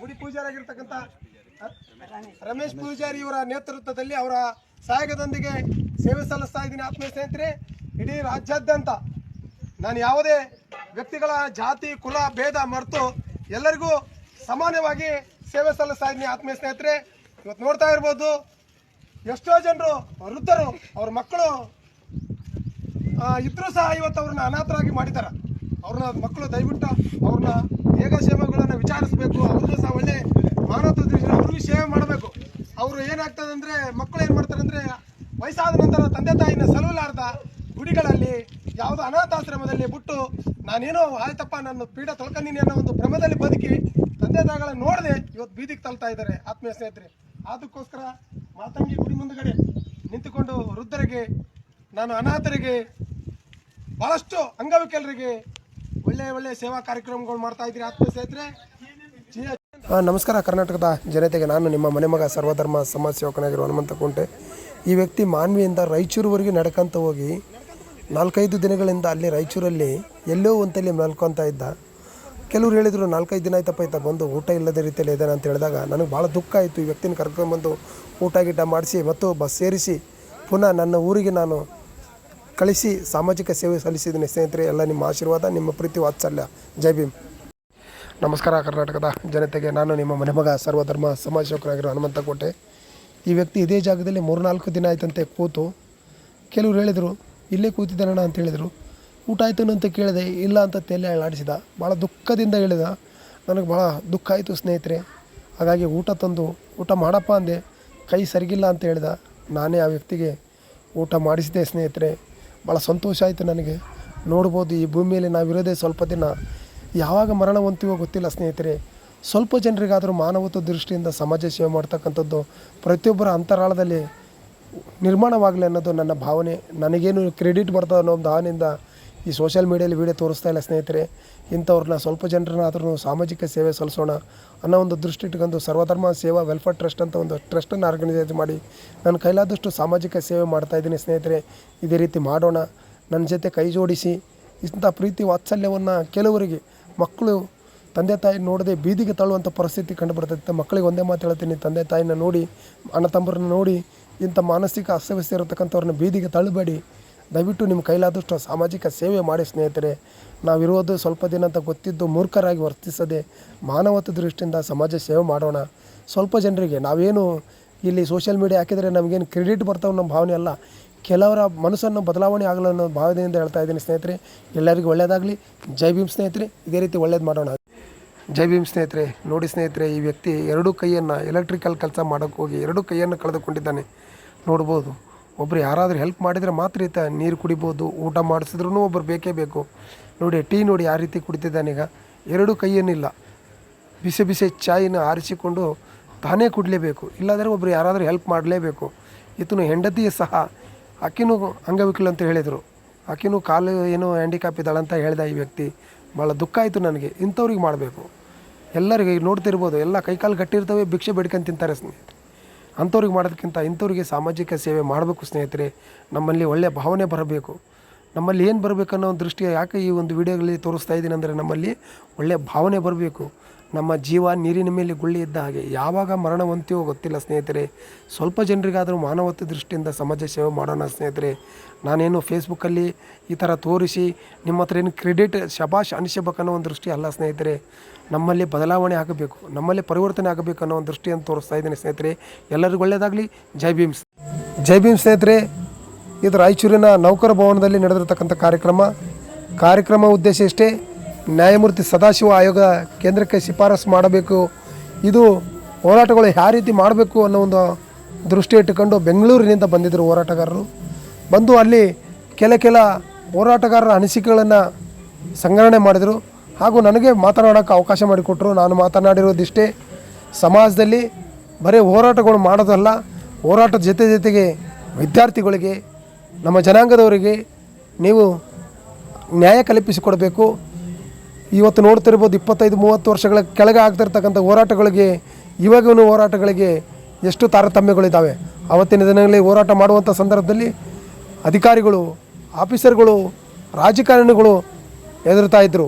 ಗುಡಿ ಪೂಜಾರಿಯಾಗಿರ್ತಕ್ಕಂಥ ರಮೇಶ್ ಪೂಜಾರಿ ಇವರ ನೇತೃತ್ವದಲ್ಲಿ ಅವರ ಸಹಾಯಕದೊಂದಿಗೆ ಸೇವೆ ಸಲ್ಲಿಸ್ತಾ ಇದ್ದೀನಿ ಆತ್ಮೀಯ ಸ್ನೇಹಿತರೆ. ಇಡೀ ರಾಜ್ಯಾದ್ಯಂತ ನಾನು ಯಾವುದೇ ವ್ಯಕ್ತಿಗಳ ಜಾತಿ, ಕುಲ, ಭೇದ, ಮರೆತು ಎಲ್ಲರಿಗೂ ಸಮಾನವಾಗಿ ಸೇವೆ ಸಲ್ಲಿಸ್ತಾ ಇದ್ದೀನಿ ಆತ್ಮೀಯ ಸ್ನೇಹಿತರೆ. ಇವತ್ತು ನೋಡ್ತಾ ಇರ್ಬೋದು, ಎಷ್ಟೋ ಜನರು, ವೃದ್ಧರು, ಅವ್ರ ಮಕ್ಕಳು ಇದ್ರೂ ಸಹ ಇವತ್ತು ಅವ್ರನ್ನ ಅನಾಥರಾಗಿ ಮಾಡಿದ್ದಾರೆ. ಅವ್ರನ್ನ ಮಕ್ಕಳು ದಯವಿಟ್ಟು ಅವ್ರನ್ನ ಯೋಗಕ್ಷೇಮಗಳನ್ನು ವಿಚಾರಿಸಬೇಕು. ಅವ್ರಿಗೂ ಸಹ ಒಳ್ಳೆ ಮಾನವತ್ವ ದೃಷ್ಟಿ ಅವ್ರಿಗೂ ಸೇವೆ ಮಾಡಬೇಕು. ಅವರು ಏನಾಗ್ತದೆ ಅಂದರೆ ಮಕ್ಕಳು ಏನು ಮಾಡ್ತಾರೆ ಅಂದರೆ ವಯಸ್ಸಾದ ನಂತರ ತಂದೆ ತಾಯಿನ ಸಲುವಲಾರ್ದ ಗುಡಿಗಳಲ್ಲಿ ಯಾವುದೋ ಅನಾಥಾಶ್ರಮದಲ್ಲಿ ಬಿಟ್ಟು ನಾನೇನೋ ಆಯ್ತಪ್ಪ, ನನ್ನ ಪೀಠ ತೊಳ್ಕೊಂಡಿನಿ ಅನ್ನೋ ಒಂದು ಭ್ರಮದಲ್ಲಿ ಬದುಕಿ ತಂದೆ ತಾಯಿಗಳನ್ನ ನೋಡದೆ ಇವತ್ತು ಬೀದಿಗೆ ತಳ್ತಾ ಇದ್ದಾರೆ ಆತ್ಮೀಯ ಸ್ನೇಹಿತರೆ. ಅದಕ್ಕೋಸ್ಕರ ಮಾತಂಗಿ ಗುಡಿ ಮುಂದುಗಡೆ ನಿಂತುಕೊಂಡು ವೃದ್ಧರಿಗೆ, ನಾನು ಅನಾಥರಿಗೆ ಬಹಳಷ್ಟು ಅಂಗವಿಕಲರಿಗೆ ಒಳ್ಳೆ ಒಳ್ಳೆ ಸೇವಾ ಕಾರ್ಯಕ್ರಮಗಳು ಮಾಡ್ತಾ ಇದ್ರಿ ಆತ್ಮ ನಮಸ್ಕಾರ. ಕರ್ನಾಟಕದ ಜನತೆಗೆ ನಾನು ನಿಮ್ಮ ಮನೆ ಮಗ ಸರ್ವಧರ್ಮ ಸಮಾಜ ಸೇವಕನಾಗಿರುವ ಹನುಮಂತ ಕುಂಟೆ. ಈ ವ್ಯಕ್ತಿ ಮಾನ್ವಿಯಿಂದ ರಾಯಚೂರುವರೆಗೆ ನಡ್ಕೊಂತ ಹೋಗಿ ನಾಲ್ಕೈದು ದಿನಗಳಿಂದ ಅಲ್ಲಿ ರಾಯಚೂರಲ್ಲಿ ಎಲ್ಲೋ ಒಂದಲ್ಲಿ ಮಲ್ಕೊತಾ ಇದ್ದ. ಕೆಲವ್ರು ಹೇಳಿದರು, ನಾಲ್ಕೈದು ದಿನ ಆಯ್ತಪ್ಪ ಆಯ್ತಾ ಬಂದು ಊಟ ಇಲ್ಲದ ರೀತಿಯಲ್ಲಿ ಇದ್ದಾನೆ ಅಂತ ಹೇಳಿದಾಗ ನನಗೆ ಭಾಳ ದುಃಖ ಆಯಿತು. ಈ ವ್ಯಕ್ತಿನ ಕರ್ಕೊಂಡ್ಬಂದು ಊಟ ಗೀಟ ಮಾಡಿಸಿ, ಮತ್ತು ಬಸ್ ಸೇರಿಸಿ ಪುನಃ ನನ್ನ ಊರಿಗೆ ನಾನು ಕಳಿಸಿ ಸಾಮಾಜಿಕ ಸೇವೆ ಸಲ್ಲಿಸಿದ್ದೀನಿ ಸ್ನೇಹಿತರೆ, ಎಲ್ಲ ನಿಮ್ಮ ಆಶೀರ್ವಾದ, ನಿಮ್ಮ ಪ್ರೀತಿ, ವಾತ್ಸಲ್ಯ. ಜೈ ಭೀಮ್. ನಮಸ್ಕಾರ ಕರ್ನಾಟಕದ ಜನತೆಗೆ. ನಾನು ನಿಮ್ಮ ಮನೆ ಮಗ ಸರ್ವಧರ್ಮ ಸಮಾಜ ಸೇವಕರಾಗಿರೋ ಹನುಮಂತ ಕೋಟೆ. ಈ ವ್ಯಕ್ತಿ ಇದೇ ಜಾಗದಲ್ಲಿ ಮೂರ್ನಾಲ್ಕು ದಿನ ಆಯ್ತಂತೆ ಕೂತು. ಕೆಲವರು ಹೇಳಿದರು, ಇಲ್ಲೇ ಕೂತಿದ್ದಾನಣ್ಣ ಅಂತ ಹೇಳಿದರು. ಊಟ ಆಯ್ತು ಅಂತ ಕೇಳಿದೆ, ಇಲ್ಲ ಅಂತ ತಲೆ ಅಲ್ಲಾಡಿಸಿದ ಭಾಳ ದುಃಖದಿಂದ ಹೇಳಿದ. ನನಗೆ ಭಾಳ ದುಃಖ ಆಯಿತು ಸ್ನೇಹಿತರೆ. ಹಾಗಾಗಿ ಊಟ ತಂದು, ಊಟ ಮಾಡಪ್ಪ ಅಂದೆ. ಕೈ ಸರಿಗಿಲ್ಲ ಅಂತ ಹೇಳಿದ. ನಾನೇ ಆ ವ್ಯಕ್ತಿಗೆ ಊಟ ಮಾಡಿಸಿದೆ ಸ್ನೇಹಿತರೆ. ಭಾಳ ಸಂತೋಷ ಆಯಿತು ನನಗೆ. ನೋಡ್ಬೋದು ಈ ಭೂಮಿಯಲ್ಲಿ ನಾವಿರೋದೇ ಸ್ವಲ್ಪ ದಿನ. ಯಾವಾಗ ಮರಣ ಹೊಂತೀವೋ ಗೊತ್ತಿಲ್ಲ ಸ್ನೇಹಿತರೆ. ಸ್ವಲ್ಪ ಜನರಿಗಾದರೂ ಮಾನವತ್ವ ದೃಷ್ಟಿಯಿಂದ ಸಮಾಜ ಸೇವೆ ಮಾಡ್ತಕ್ಕಂಥದ್ದು ಪ್ರತಿಯೊಬ್ಬರ ಅಂತರಾಳದಲ್ಲಿ ನಿರ್ಮಾಣವಾಗಲಿ ಅನ್ನೋದು ನನ್ನ ಭಾವನೆ. ನನಗೇನು ಕ್ರೆಡಿಟ್ ಬರ್ತದೆ ಅನ್ನೋ ಒಂದು ಭಾವನೆಯಿಂದ ಈ ಸೋಷಿಯಲ್ ಮೀಡಿಯಲ್ಲಿ ವೀಡಿಯೋ ತೋರಿಸ್ತಾ ಇಲ್ಲ ಸ್ನೇಹಿತರೆ, ಇಂಥವ್ರನ್ನ ಸ್ವಲ್ಪ ಜನರನ್ನಾದ್ರೂ ಸಾಮಾಜಿಕ ಸೇವೆ ಸಲ್ಲಿಸೋಣ ಅನ್ನೋ ಒಂದು ದೃಷ್ಟಿ ಇಟ್ಕೊಂಡು ಸರ್ವಧರ್ಮ ಸೇವಾ ವೆಲ್ಫೇರ್ ಟ್ರಸ್ಟ್ ಅಂತ ಒಂದು ಟ್ರಸ್ಟನ್ನು ಆರ್ಗನೈಸ್ ಮಾಡಿ ನನ್ನ ಕೈಲಾದಷ್ಟು ಸಾಮಾಜಿಕ ಸೇವೆ ಮಾಡ್ತಾ ಇದ್ದೀನಿ ಸ್ನೇಹಿತರೆ, ಇದೇ ರೀತಿ ಮಾಡೋಣ. ನನ್ನ ಜೊತೆ ಕೈ ಜೋಡಿಸಿ, ಇಂಥ ಪ್ರೀತಿ ವಾತ್ಸಲ್ಯವನ್ನು ಕೆಲವರಿಗೆ, ಮಕ್ಕಳು, ತಂದೆ ತಾಯಿ ನೋಡದೆ ಬೀದಿಗೆ ತಳ್ಳುವಂಥ ಪರಿಸ್ಥಿತಿ ಕಂಡುಬರ್ತೈತೆ. ಮಕ್ಕಳಿಗೆ ಒಂದೇ ಮಾತು ಹೇಳ್ತೀನಿ, ತಂದೆ ತಾಯಿನ ನೋಡಿ, ಅಣ್ಣ ತಮ್ಮರನ್ನ ನೋಡಿ, ಇಂಥ ಮಾನಸಿಕ ಅಸ್ತವ್ಯಸ್ತ ಇರತಕ್ಕಂಥವ್ರನ್ನ ಬೀದಿಗೆ ತಳ್ಳಬೇಡಿ. ದಯವಿಟ್ಟು ನಿಮ್ಮ ಕೈಲಾದಷ್ಟು ಸಾಮಾಜಿಕ ಸೇವೆ ಮಾಡಿ, ಸ್ನೇಹಿತರೆ. ನಾವಿರೋದು ಸ್ವಲ್ಪ ದಿನ ಅಂತ ಗೊತ್ತಿದ್ದು ಮೂರ್ಖರಾಗಿ ವರ್ತಿಸದೆ ಮಾನವತ್ವ ದೃಷ್ಟಿಯಿಂದ ಸಮಾಜ ಸೇವೆ ಮಾಡೋಣ. ಸ್ವಲ್ಪ ಜನರಿಗೆ, ನಾವೇನು ಇಲ್ಲಿ ಸೋಷಿಯಲ್ ಮೀಡಿಯಾ ಹಾಕಿದರೆ ನಮಗೇನು ಕ್ರೆಡಿಟ್ ಬರ್ತಾವೆ ನಮ್ಮ ಭಾವನೆ ಅಲ್ಲ. ಕೆಲವರ ಮನಸ್ಸನ್ನು ಬದಲಾವಣೆ ಆಗಲ್ಲ ಅನ್ನೋ ಭಾವನೆಯಿಂದ ಹೇಳ್ತಾ ಇದ್ದೀನಿ, ಸ್ನೇಹಿತರೆ. ಎಲ್ಲರಿಗೂ ಒಳ್ಳೆಯದಾಗಲಿ ಜೈ ಭೀಮ್, ಸ್ನೇಹಿತರೆ. ಇದೇ ರೀತಿ ಒಳ್ಳೇದು ಮಾಡೋಣ. ಜೈ ಭೀಮ್, ಸ್ನೇಹಿತರೆ. ನೋಡಿ, ಸ್ನೇಹಿತರೆ, ಈ ವ್ಯಕ್ತಿ ಎರಡು ಕೈಯನ್ನು ಎಲೆಕ್ಟ್ರಿಕಲ್ ಕೆಲಸ ಮಾಡೋಕ್ಕೋಗಿ ಎರಡೂ ಕೈಯನ್ನು ಕಳೆದುಕೊಂಡಿದ್ದಾನೆ. ನೋಡ್ಬೋದು. ಒಬ್ಬರು ಯಾರಾದರೂ ಹೆಲ್ಪ್ ಮಾಡಿದರೆ ಮಾತ್ರ ಈತ ನೀರು ಕುಡಿಬೋದು, ಊಟ ಮಾಡಿಸಿದ್ರೂ ಒಬ್ಬರು ಬೇಕೇ ಬೇಕು. ನೋಡಿ, ಟೀ ನೋಡಿ ಯಾವ ರೀತಿ ಕುಡಿತಿದ್ದಾನೀಗ ಎರಡೂ ಕೈಯೇನಿಲ್ಲ ಬಿಸಿ ಬಿಸಿ ಚಾಯಿನ ಆರಿಸಿಕೊಂಡು ತಾನೇ ಕುಡಲೇಬೇಕು. ಇಲ್ಲಾಂದರೆ ಒಬ್ಬರು ಯಾರಾದರೂ ಹೆಲ್ಪ್ ಮಾಡಲೇಬೇಕು. ಈತನು ಹೆಂಡತಿ ಸಹ. ಆಕಿನೂ ಅಂಗವಿಕಲ ಅಂತ ಹೇಳಿದರು. ಆಕಿನೂ ಕಾಲು ಏನೋ ಹ್ಯಾಂಡಿಕ್ಯಾಪ್ ಇದ್ದಾಳೆ ಅಂತ ಹೇಳ್ದ ಈ ವ್ಯಕ್ತಿ. ಭಾಳ ದುಃಖ ಆಯಿತು ನನಗೆ. ಇಂಥವ್ರಿಗೆ ಮಾಡಬೇಕು. ಎಲ್ಲರಿಗೆ ನೋಡ್ತಿರ್ಬೋದು, ಎಲ್ಲ ಕೈಕಾಲು ಗಟ್ಟಿರ್ತವೆ, ಭಿಕ್ಷೆ ಬೇಡ್ಕೊಂಡು ತಿಂತಾರೆ ಸ್ನೇಹಿತರೆ. ಅಂಥವ್ರಿಗೆ ಮಾಡೋದಕ್ಕಿಂತ ಇಂಥವ್ರಿಗೆ ಸಾಮಾಜಿಕ ಸೇವೆ ಮಾಡಬೇಕು ಸ್ನೇಹಿತರೆ. ನಮ್ಮಲ್ಲಿ ಒಳ್ಳೆಯ ಭಾವನೆ ಬರಬೇಕು. ನಮ್ಮಲ್ಲಿ ಏನು ಬರಬೇಕು ಅನ್ನೋ ಒಂದು ದೃಷ್ಟಿ ಯಾಕೆ ಈ ಒಂದು ವಿಡಿಯೋಗಳಲ್ಲಿ ತೋರಿಸ್ತಾ ಇದ್ದೀನಿ ಅಂದರೆ ನಮ್ಮಲ್ಲಿ ಒಳ್ಳೆಯ ಭಾವನೆ ಬರಬೇಕು. ನಮ್ಮ ಜೀವ ನೀರಿನ ಮೇಲೆ ಗುಳ್ಳಿ ಇದ್ದ ಹಾಗೆ ಯಾವಾಗ ಮರಣ ಹೊಂತೀವೋ ಗೊತ್ತಿಲ್ಲ ಸ್ನೇಹಿತರೆ. ಸ್ವಲ್ಪ ಜನರಿಗಾದರೂ ಮಾನವತ್ವ ದೃಷ್ಟಿಯಿಂದ ಸಮಾಜ ಸೇವೆ ಮಾಡೋಣ ಸ್ನೇಹಿತರೆ. ನಾನೇನು ಫೇಸ್ಬುಕ್ಕಲ್ಲಿ ಈ ಥರ ತೋರಿಸಿ ನಿಮ್ಮ ಹತ್ರ ಏನು ಕ್ರೆಡಿಟ್ ಶಬಾಷ್ ಅನಿಸಬೇಕನ್ನೋ ಒಂದು ದೃಷ್ಟಿ ಅಲ್ಲ ಸ್ನೇಹಿತರೆ. ನಮ್ಮಲ್ಲಿ ಬದಲಾವಣೆ ಆಗಬೇಕು, ನಮ್ಮಲ್ಲಿ ಪರಿವರ್ತನೆ ಆಗಬೇಕು ಅನ್ನೋ ಒಂದು ದೃಷ್ಟಿಯನ್ನು ತೋರಿಸ್ತಾ ಇದ್ದೀನಿ ಸ್ನೇಹಿತರೆ. ಎಲ್ಲರಿಗೂ ಒಳ್ಳೆಯದಾಗಲಿ. ಜೈ ಭೀಮ್ಸ್ ಜೈ ಭೀಮ್ ಸ್ನೇಹಿತರೆ. ಇದು ರಾಯಚೂರಿನ ನೌಕರ ಭವನದಲ್ಲಿ ನಡೆದಿರತಕ್ಕಂಥ ಕಾರ್ಯಕ್ರಮ. ಕಾರ್ಯಕ್ರಮ ಉದ್ದೇಶ ಇಷ್ಟೇ. ನ್ಯಾಯಮೂರ್ತಿ ಸದಾಶಿವ ಆಯೋಗ ಕೇಂದ್ರಕ್ಕೆ ಶಿಫಾರಸು ಮಾಡಬೇಕು. ಇದು ಹೋರಾಟಗಳು ಯಾವ ರೀತಿ ಮಾಡಬೇಕು ಅನ್ನೋ ಒಂದು ದೃಷ್ಟಿ ಇಟ್ಟುಕೊಂಡು ಬೆಂಗಳೂರಿನಿಂದ ಬಂದಿದ್ದರು ಹೋರಾಟಗಾರರು. ಬಂದು ಅಲ್ಲಿ ಕೆಲ ಕೆಲ ಹೋರಾಟಗಾರರ ಅನಿಸಿಕೆಗಳನ್ನು ಸಂಗ್ರಹಣೆ ಮಾಡಿದರು. ಹಾಗೂ ನನಗೆ ಮಾತನಾಡೋಕ್ಕೆ ಅವಕಾಶ ಮಾಡಿಕೊಟ್ರು. ನಾನು ಮಾತನಾಡಿರೋದಿಷ್ಟೇ ಸಮಾಜದಲ್ಲಿ ಬರೀ ಹೋರಾಟಗಳು ಮಾಡೋದಲ್ಲ ಹೋರಾಟದ ಜೊತೆ ಜೊತೆಗೆ ವಿದ್ಯಾರ್ಥಿಗಳಿಗೆ, ನಮ್ಮ ಜನಾಂಗದವರಿಗೆ ನೀವು ನ್ಯಾಯ ಕಲ್ಪಿಸಿಕೊಡಬೇಕು. ಇವತ್ತು ನೋಡ್ತಿರ್ಬೋದು ಇಪ್ಪತ್ತೈದು, ಮೂವತ್ತು ವರ್ಷಗಳ ಕೆಳಗೆ ಆಗ್ತಿರ್ತಕ್ಕಂಥ ಹೋರಾಟಗಳಿಗೆ, ಇವಾಗಿನ ಹೋರಾಟಗಳಿಗೆ ಎಷ್ಟು ತಾರತಮ್ಯಗಳಿದ್ದಾವೆ ಆವತ್ತಿನ ದಿನಗಳಲ್ಲಿ ಹೋರಾಟ ಮಾಡುವಂಥ ಸಂದರ್ಭದಲ್ಲಿ ಅಧಿಕಾರಿಗಳು, ಆಫೀಸರ್ಗಳು, ರಾಜಕಾರಣಿಗಳು ಹೆದರ್ತಾ ಇದ್ದರು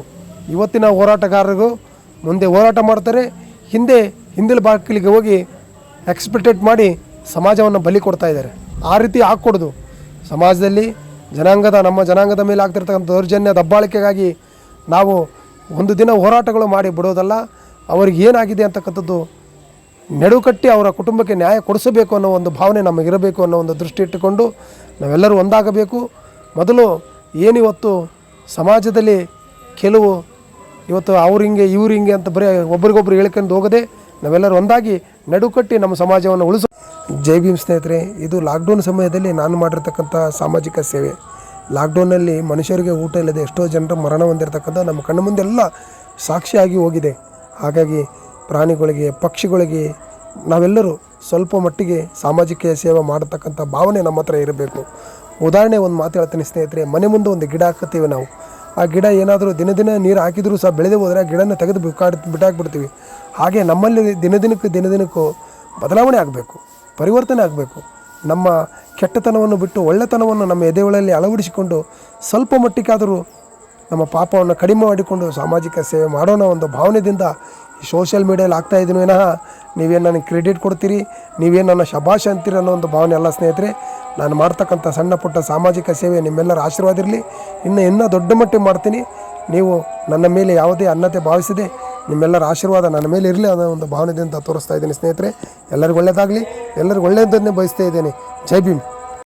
ಇವತ್ತಿನ ಹೋರಾಟಗಾರರು ಮುಂದೆ ಹೋರಾಟ ಮಾಡ್ತಾರೆ. ಹಿಂದೆ ಹಿಂದಿನ ಬಾಗಿಲಿಗೆ ಹೋಗಿ ಎಕ್ಸ್ಪೆಕ್ಟೇಟ್ ಮಾಡಿ ಸಮಾಜವನ್ನು ಬಲಿ ಕೊಡ್ತಾ ಇದ್ದಾರೆ. ಆ ರೀತಿ ಹಾಕ್ಕೊಡೋದು ಸಮಾಜದಲ್ಲಿ ಜನಾಂಗದ, ನಮ್ಮ ಜನಾಂಗದ ಮೇಲೆ ಆಗ್ತಿರ್ತಕ್ಕಂಥ ದೌರ್ಜನ್ಯ ದಬ್ಬಾಳಿಕೆಗಾಗಿ ನಾವು ಒಂದು ದಿನ ಹೋರಾಟಗಳು ಮಾಡಿ ಬಿಡೋದಲ್ಲ, ಅವ್ರಿಗೆ ಏನಾಗಿದೆ ಅಂತಕ್ಕಂಥದ್ದು ನೆಡುಕಟ್ಟಿ ಅವರ ಕುಟುಂಬಕ್ಕೆ ನ್ಯಾಯ ಕೊಡಿಸಬೇಕು ಅನ್ನೋ ಒಂದು ಭಾವನೆ ನಮಗಿರಬೇಕು ಅನ್ನೋ ಒಂದು ದೃಷ್ಟಿ ಇಟ್ಟುಕೊಂಡು ನಾವೆಲ್ಲರೂ ಒಂದಾಗಬೇಕು. ಮೊದಲು ಏನಿವತ್ತು ಸಮಾಜದಲ್ಲಿ ಕೆಲವು ಇವತ್ತು ಅವ್ರು ಹಿಂಗೆ, ಇವ್ರು ಹಿಂಗೆ ಅಂತ ಬರೀ ಒಬ್ರಿಗೊಬ್ರು ಹೇಳ್ಕೊಂಡು ಹೋಗದೆ ನಾವೆಲ್ಲರೂ ಒಂದಾಗಿ ನಡುಕಟ್ಟಿ ನಮ್ಮ ಸಮಾಜವನ್ನು ಉಳಿಸೋ ಜೈ ಭೀಮ್ ಸ್ನೇಹಿತರೆ, ಇದು ಲಾಕ್ಡೌನ್ ಸಮಯದಲ್ಲಿ ನಾನು ಮಾಡಿರ್ತಕ್ಕಂಥ ಸಾಮಾಜಿಕ ಸೇವೆ. ಲಾಕ್ಡೌನಲ್ಲಿ ಮನುಷ್ಯರಿಗೆ ಊಟ ಇಲ್ಲದೆ ಎಷ್ಟೋ ಜನರು ಮರಣ ಹೊಂದಿರತಕ್ಕಂಥ ನಮ್ಮ ಕಣ್ಣು ಮುಂದೆಲ್ಲ ಸಾಕ್ಷಿಯಾಗಿ ಹೋಗಿದೆ. ಹಾಗಾಗಿ ಪ್ರಾಣಿಗಳಿಗೆ, ಪಕ್ಷಿಗಳಿಗೆ ನಾವೆಲ್ಲರೂ ಸ್ವಲ್ಪ ಮಟ್ಟಿಗೆ ಸಾಮಾಜಿಕ ಸೇವೆ ಮಾಡತಕ್ಕಂಥ ಭಾವನೆ ನಮ್ಮ ಹತ್ರ ಇರಬೇಕು. ಉದಾಹರಣೆ ಒಂದು ಮಾತು ಹೇಳ್ತೀನಿ ಸ್ನೇಹಿತರೆ, ಮನೆ ಮುಂದೆ ಒಂದು ಗಿಡ ಹಾಕುತ್ತೀವಿ ನಾವು. ಆ ಗಿಡ ಏನಾದರೂ ದಿನ ದಿನ ನೀರು ಹಾಕಿದರೂ ಸಹ ಬೆಳೆದೇ ಹೋದರೆ ಆ ಗಿಡನ ತೆಗೆದು ಬಿಕಾಡ್ ಬಿಟ್ಟಾಕ್ಬಿಡ್ತೀವಿ. ಹಾಗೆ ನಮ್ಮಲ್ಲಿ ದಿನ ದಿನಕ್ಕೂ ದಿನ ದಿನಕ್ಕೂ ಬದಲಾವಣೆ ಆಗಬೇಕು, ಪರಿವರ್ತನೆ ಆಗಬೇಕು. ನಮ್ಮ ಕೆಟ್ಟತನವನ್ನು ಬಿಟ್ಟು ಒಳ್ಳೆತನವನ್ನು ನಮ್ಮ ಎದೆಗಳಲ್ಲಿ ಅಳವಡಿಸಿಕೊಂಡು ಸ್ವಲ್ಪ ಮಟ್ಟಿಗಾದರೂ ನಮ್ಮ ಪಾಪವನ್ನು ಕಡಿಮೆ ಮಾಡಿಕೊಂಡು ಸಾಮಾಜಿಕ ಸೇವೆ ಮಾಡೋಣ ಒಂದು ಭಾವನೆಯಿಂದ ಸೋಷಿಯಲ್ ಮೀಡಿಯಲ್ಲಿ ಆಗ್ತಾ ಇದ್ದೀನಿ. ವಿನಃ ನೀವೇನು ನನಗೆ ಕ್ರೆಡಿಟ್ ಕೊಡ್ತೀರಿ? ನೀವೇನು ನನ್ನ ಶಭಾಷ ಅಂತೀರಿ ಅನ್ನೋ ಒಂದು ಭಾವನೆ ಅಲ್ಲ ಸ್ನೇಹಿತರೆ. ನಾನು ಮಾಡ್ತಕ್ಕಂಥ ಸಣ್ಣ ಪುಟ್ಟ ಸಾಮಾಜಿಕ ಸೇವೆ ನಿಮ್ಮೆಲ್ಲರ ಆಶೀರ್ವಾದ ಇರಲಿ. ಇನ್ನು ಇನ್ನೂ ದೊಡ್ಡ ಮಟ್ಟಿಗೆ ಮಾಡ್ತೀನಿ. ನೀವು ನನ್ನ ಮೇಲೆ ಯಾವುದೇ ಅನ್ನತೆ ಭಾವಿಸದೆ ನಿಮ್ಮೆಲ್ಲರ ಆಶೀರ್ವಾದ ನನ್ನ ಮೇಲೆ ಇರಲಿ ಅನ್ನೋ ಒಂದು ಭಾವನೆಯಿಂದ ತೋರಿಸ್ತಾ ಇದ್ದೀನಿ ಸ್ನೇಹಿತರೆ. ಎಲ್ಲರಿಗೂ ಒಳ್ಳೆಯದಾಗಲಿ ಎಲ್ಲರಿಗೂ ಒಳ್ಳೆಯದನ್ನೇ ಬಯಸ್ತಾ ಇದ್ದೇನೆ. ಜೈ ಭೀಮ್.